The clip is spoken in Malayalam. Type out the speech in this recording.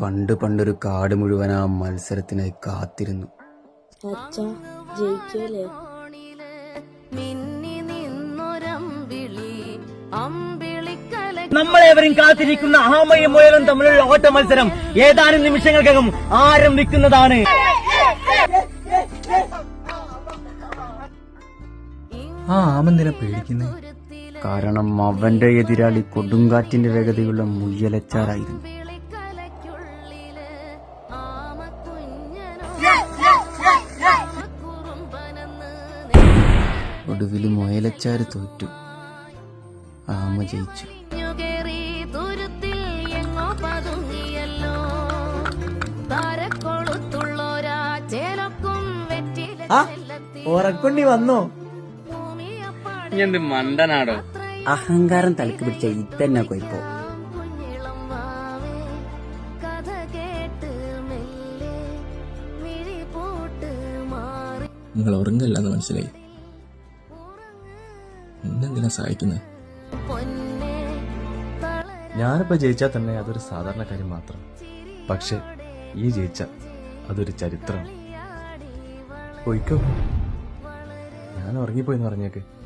പണ്ട് പണ്ടൊരു കാട് മുഴുവൻ ആ മത്സരത്തിനായി കാത്തിരുന്നു. അച്ഛ നമ്മളേവരും കാത്തിരിക്കുന്ന ആമയും മുയലും തമ്മിലുള്ള ഓട്ട മത്സരം ഏതാനും നിമിഷങ്ങൾക്കകം ആരംഭിക്കുന്നതാണ്. ആ ആമെന്തിനാ പേടിക്കുന്നേ. കാരണം അവന്റെ എതിരാളി കൊടുങ്കാറ്റിന്റെ വേഗതയുള്ള മുയലച്ചാറായിരുന്നു. ഒടുവിൽ മുയലച്ചാര് തോറ്റു. ആമ ജയിച്ചു. ഓറക്കൊണ്ടി തുരുത്തിൽ എങ്ങോ പതുങ്ങിയല്ലോ. താരക്കൊളുത്തുള്ളോരാ ചേലക്കും വെറ്റില ചെല്ലത്തി ഉറക്കുണ്ടി വന്നോ? എന്ത് മണ്ടനാടോ? അഹങ്കാരം തലക്ക് പിടിച്ച ഇതന്നെ കൊയ്പ്പോ നിങ്ങൾ ഉറങ്ങല്ലെന്ന് മനസ്സിലായി. എന്നെന്തിനാ സഹായിക്കുന്നത് ഞാനിപ്പോ ജയിച്ചാൽ തന്നെ അതൊരു സാധാരണ കാര്യം മാത്രം. പക്ഷെ ഈ ജയിച്ച അതൊരു ചരിത്രം. പോയിക്കോ. ഞാൻ ഉറങ്ങിപ്പോയിന്ന് പറഞ്ഞേക്ക്.